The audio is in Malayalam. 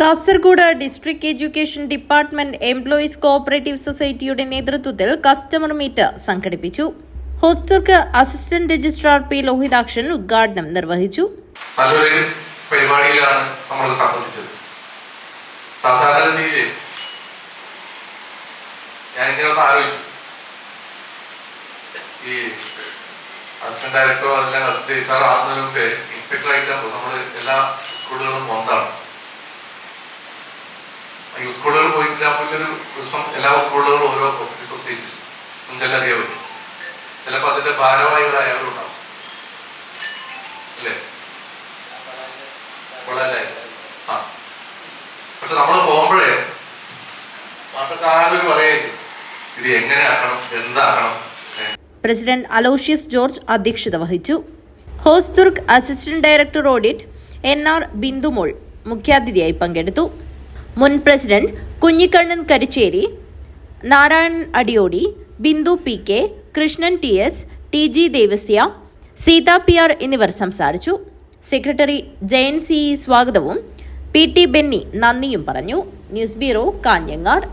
Kasaragod district education department employees cooperative സൊസൈറ്റിയുടെ നേതൃത്വത്തിൽ കസ്റ്റമർ മീറ്റ് സംഘടിപ്പിച്ചു. ഹോസ്റ്റർക്ക് അസിസ്റ്റന്റ് രജിസ്ട്രാർ പി ലോഹിതാക്ഷൻ ഉദ്ഘാടനം നിർവഹിച്ചു. നല്ലൊരു പരിപാടിയിലാണ് നമ്മൾ സംബന്ധിച്ചത്. സാധാരണഗതിയിൽ ഞാൻ ഇങ്ങനെ ഒന്ന് ഈ അസിസ്റ്റന്റ് ഡയറക്ടറോ അല്ലെങ്കിൽ അസിസ്റ്റന്റ് രജിസ്ട്രാർ ആകുന്നതിന് നമ്മൾ എല്ലാ സ്കൂളുകളും ഈ സ്കൂളുകൾ അപ്പൊ ഒരു ദിവസം എല്ലാ സ്കൂളുകളും ഓരോ കോപ്പറേറ്റീവ് സൊസൈറ്റീസ് അറിയാൻ ചിലപ്പോ ചിലപ്പോൾ അതിന്റെ ഭാരവാഹികളായവരും ഉണ്ടാവും അല്ലേ? വളരെ ആ. പക്ഷെ നമ്മൾ പോകുമ്പോഴേ മാസക്കാരും പറയായിരിക്കും ഇത് എങ്ങനെയാക്കണം? എന്താക്കണം. പ്രസിഡന്റ് അലോഷ്യസ് ജോർജ് അധ്യക്ഷത വഹിച്ചു. Hosdurg assistant director audit N R Bindumol മുഖ്യാതിഥിയായി പങ്കെടുത്തു. മുൻ president Kunhikannan Karicheri Narayanan Adiyodi Bindu P K Krishnan T S T G Devasya Seetha P R എന്നിവർ സംസാരിച്ചു. സെക്രട്ടറി ജയൻ സി സ്വാഗതവും പി ടി ബെന്നി നന്ദിയും പറഞ്ഞു. News bureau Kanhangad.